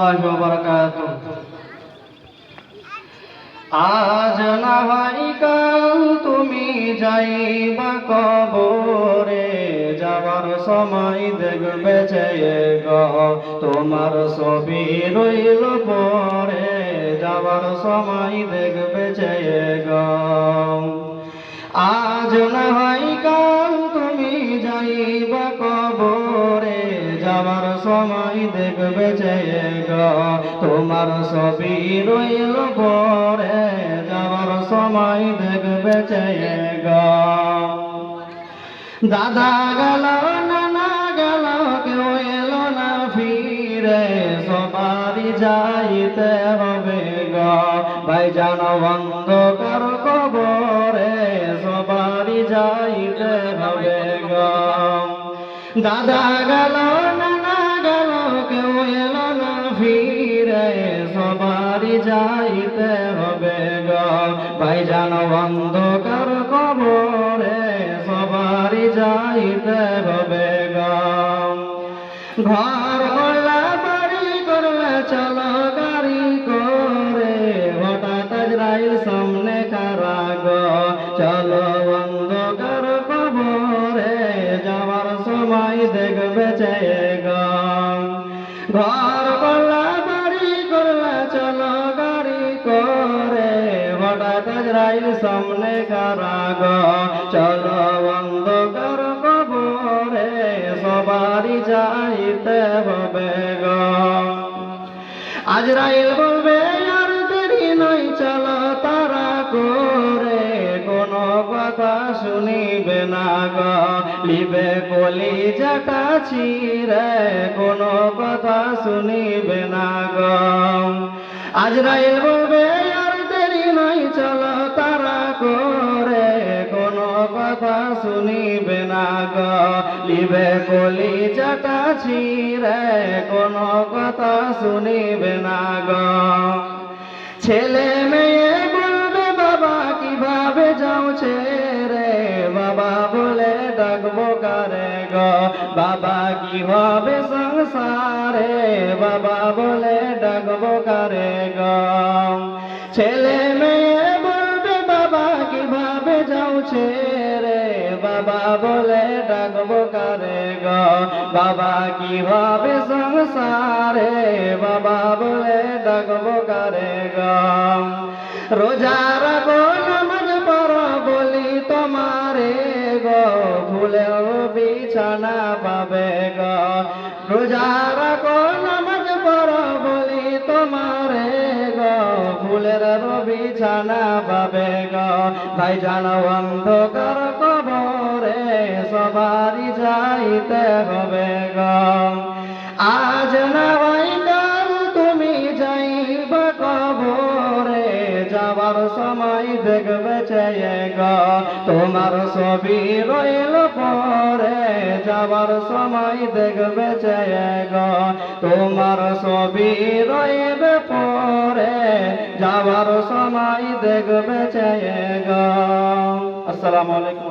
রহমতুল্লাহ বারাকাতুহ আজ না হয় কাল তুমি যাইবা কবরে, যাবার সময় দেখবে চেয়ে গ তোমার ছবি রইল পরে, যাবার সময় দেখবে চেয়ে গ যাবার সময় দেখবে তোমার ছবি রইল পরে। যাবার সময় দেখবে দাদা গেল, নানা গেল, কেউ এলো না ফিরে। সবারই যাইতে হবে গ। ভাই জান অন্ধকার কবরে, সবারই যাইতে হবে গ। দাদা গেল যাইতে হবে গ। ভাই জান অন্ধকার কবরে সবারই যাইতে হবে গ। ঘর করলে বাড়ি করলে চলো গাড়ি করে। হঠাৎ আজরাইল সামনে খারা গো অন্ধকার কবরে যাওয়ার সময় দেখবে চেয়ে গো। ঘর আজরাইল সামনে খারা গো চলো অন্ধকার কবরে সবারই যাইতে হবে গো। আজরাইল বলবে, আর দেরি নয়, চলো তারা করে। কোনো কথা শুনিবে না গো। লিবে কলি জাটা ছিড়ে কোনো কথা শুনিবে না গো। আজরাইল বলবে, আর দেরি চল, তারা করে কোনো কথা শুনিবে না গো। লিবে কলি চাটা ছিড়ে, কোনো কথা শুনিবে না গো। ছেলে মেয়ে বলবে, বাবা, কীভাবে যাও রে বাবা বলে, ডাকবো কারে গ? বাবা কি হবে সংসারে? বাবা বলে, ডাকবো কারে গো? ছেলে মেয়ে বলবে, বাবা, কীভাবে যাও রে বাবা বলে, ডাকবো কারে গো? বাবা কি হবে সংসারে? বাবা বলে, ডাকবো কারে গো? রোজা রাখো নামাজ পড়ো বলি তোমারে গো। ফুলেও বিছানা পাবে গো। রোজা রাখো ফুলের বিছানা পাবে গো। ভাই জানো অন্ধকার কবরে সবারই যাইতে হবে আজ না ভাই কাল তুমি যাইবা কবরে, যাবার সময় দেখবে চেয়ে গ। তোমার ছবি রইল পরে, যাবার সময় দেখবে চেয়ে গ। তোমার ছবি রইবে পরে যাবার সময় দেখবে চেয়ে গো আসসালামু আলাইকুম।